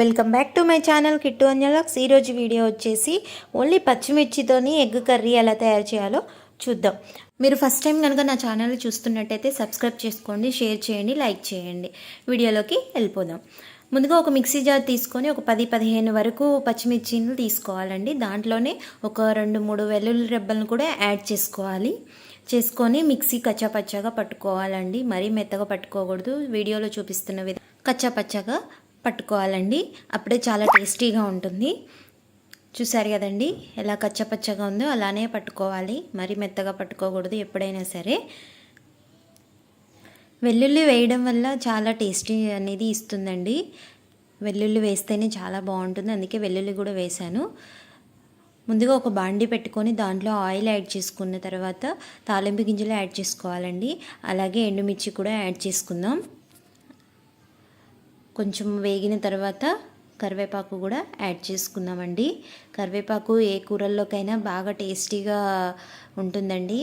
Welcome back to my channel Kittu అంజలాక్స్ ఈరోజు video వచ్చేసి only పచ్చిమిర్చితోని egg curry ఎలా తయారు చేయాలో చూద్దాం. మీరు ఫస్ట్ టైం కనుక నా ఛానల్ చూస్తున్నట్టయితే సబ్స్క్రైబ్ చేసుకోండి షేర్ చేయండి లైక్ చేయండి. వీడియోలోకి వెళ్ళిపోదాం. ముందుగా ఒక మిక్సీ జార్ తీసుకొని ఒక పది పదిహేను వరకు పచ్చిమిర్చిని తీసుకోవాలండి. దాంట్లోనే ఒక రెండు మూడు వెల్లుల్లి రెబ్బలను కూడా యాడ్ చేసుకోవాలి. చేసుకొని మిక్సీ కచ్చాపచ్చాగా పట్టుకోవాలండి. మరీ మెత్తగా పట్టుకోకూడదు. వీడియోలో చూపిస్తున్న విధంగా కచ్చాపచ్చాగా పట్టుకోవాలండి. అప్పుడే చాలా టేస్టీగా ఉంటుంది. చూసారు కదండి ఎలా కచ్చపచ్చగా ఉందో అలానే పట్టుకోవాలి. మరి మెత్తగా పట్టుకోకూడదు ఎప్పుడైనా సరే. వెల్లుల్లి వేయడం వల్ల చాలా టేస్టీ అనేది ఇస్తుందండి. వెల్లుల్లి వేస్తేనే చాలా బాగుంటుంది. అందుకే వెల్లుల్లి కూడా వేశాను. ముందుగా ఒక బాండి పెట్టుకొని దాంట్లో ఆయిల్ యాడ్ చేసుకున్న తర్వాత తాలింపు గింజలు యాడ్ చేసుకోవాలండి. అలాగే ఎండుమిర్చి కూడా యాడ్ చేసుకుందాం. కొంచెం వేగిన తర్వాత కరివేపాకు కూడా యాడ్ చేసుకుందామండి. కరివేపాకు ఏ కూరల్లోకైనా బాగా టేస్టీగా ఉంటుందండి.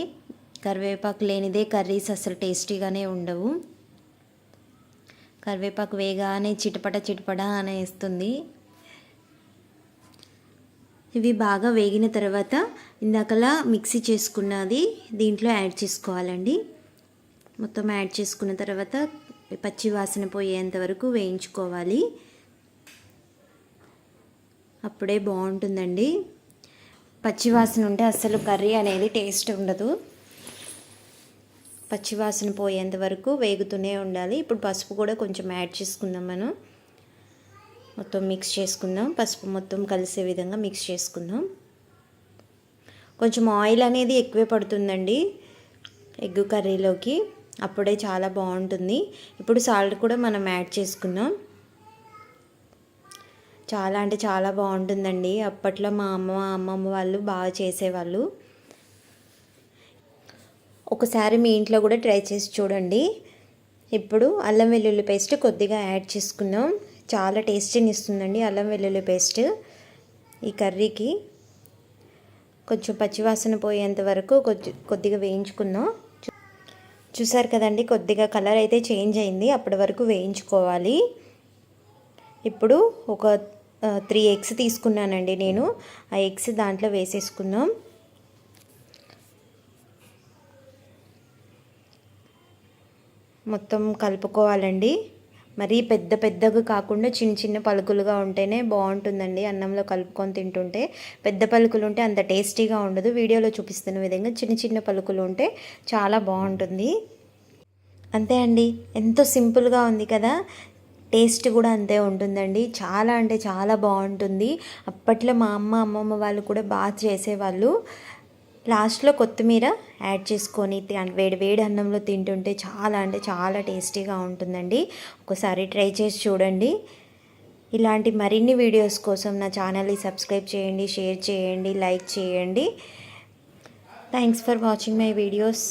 కరివేపాకు లేనిదే కర్రీస్ అసలు టేస్టీగానే ఉండవు. కరివేపాకు వేగానే చిటపట చిటపట అనేస్తుంది. ఇవి బాగా వేగిన తర్వాత ఇందాకలా మిక్సీ చేసుకున్నది దీంట్లో యాడ్ చేసుకోవాలండి. మొత్తం యాడ్ చేసుకున్న తర్వాత పచ్చి వాసన పోయేంత వరకు వేయించుకోవాలి. అప్పుడే బాగుంటుందండి. పచ్చివాసన ఉంటే అసలు కర్రీ అనేది టేస్ట్ ఉండదు. పచ్చివాసన పోయేంత వరకు వేగుతూనే ఉండాలి. ఇప్పుడు పసుపు కూడా కొంచెం యాడ్ చేసుకుందాం మనం. మొత్తం మిక్స్ చేసుకుందాం. పసుపు మొత్తం కలిసే విధంగా మిక్స్ చేసుకుందాం. కొంచెం ఆయిల్ అనేది ఎక్కువే పడుతుందండి. ఎగ్ కర్రీలోకి. అప్పుడే చాలా బాగుంటుంది. ఇప్పుడు సాల్ట్ కూడా మనం యాడ్ చేసుకున్నాం. చాలా అంటే చాలా బాగుంటుందండి. అప్పట్లో మా అమ్మ అమ్మమ్మ వాళ్ళు బాగా చేసేవాళ్ళు. ఒకసారి మీ ఇంట్లో కూడా ట్రై చేసి చూడండి. ఇప్పుడు అల్లం వెల్లుల్లి పేస్ట్ కొద్దిగా యాడ్ చేసుకున్నాం. చాలా టేస్టీని ఇస్తుందండి అల్లం వెల్లుల్లి పేస్ట్ ఈ కర్రీకి. కొంచెం పచ్చివాసన పోయేంత వరకు కొద్ది కొద్దిగా వేయించుకుందాం చూసారు కదండి కొద్దిగా కలర్ అయితే చేంజ్ అయింది. అప్పటి వరకు వేయించుకోవాలి. ఇప్పుడు ఒక త్రీ ఎగ్స్ తీసుకున్నానండి నేను. ఆ ఎగ్స్ దాంట్లో వేసేసుకుందాం. మొత్తం కలుపుకోవాలండి. మరీ పెద్ద పెద్దగా కాకుండా చిన్న చిన్న పలుకులుగా ఉంటేనే బాగుంటుందండి అన్నంలో కలుపుకొని తింటుంటే. పెద్ద పలుకులు ఉంటే అంత టేస్టీగా ఉండదు. వీడియోలో చూపిస్తున్న విధంగా చిన్న చిన్న పలుకులు ఉంటే చాలా బాగుంటుంది. అంతే అండి. ఎంతో సింపుల్గా ఉంది కదా. టేస్ట్ కూడా అంతే ఉంటుందండి. చాలా అంటే చాలా బాగుంటుంది. అప్పట్లో మా అమ్మ అమ్మమ్మ వాళ్ళు కూడా బాగా చేసేవాళ్ళు. లాస్ట్లో కొత్తిమీర యాడ్ చేసుకొని వేడి వేడి అన్నంలో తింటుంటే చాలా అంటే చాలా టేస్టీగా ఉంటుందండి. ఒకసారి ట్రై చేసి చూడండి. ఇలాంటి మరిన్ని వీడియోస్ కోసం నా ఛానల్ని సబ్స్క్రైబ్ చేయండి షేర్ చేయండి లైక్ చేయండి. Thanks for watching my videos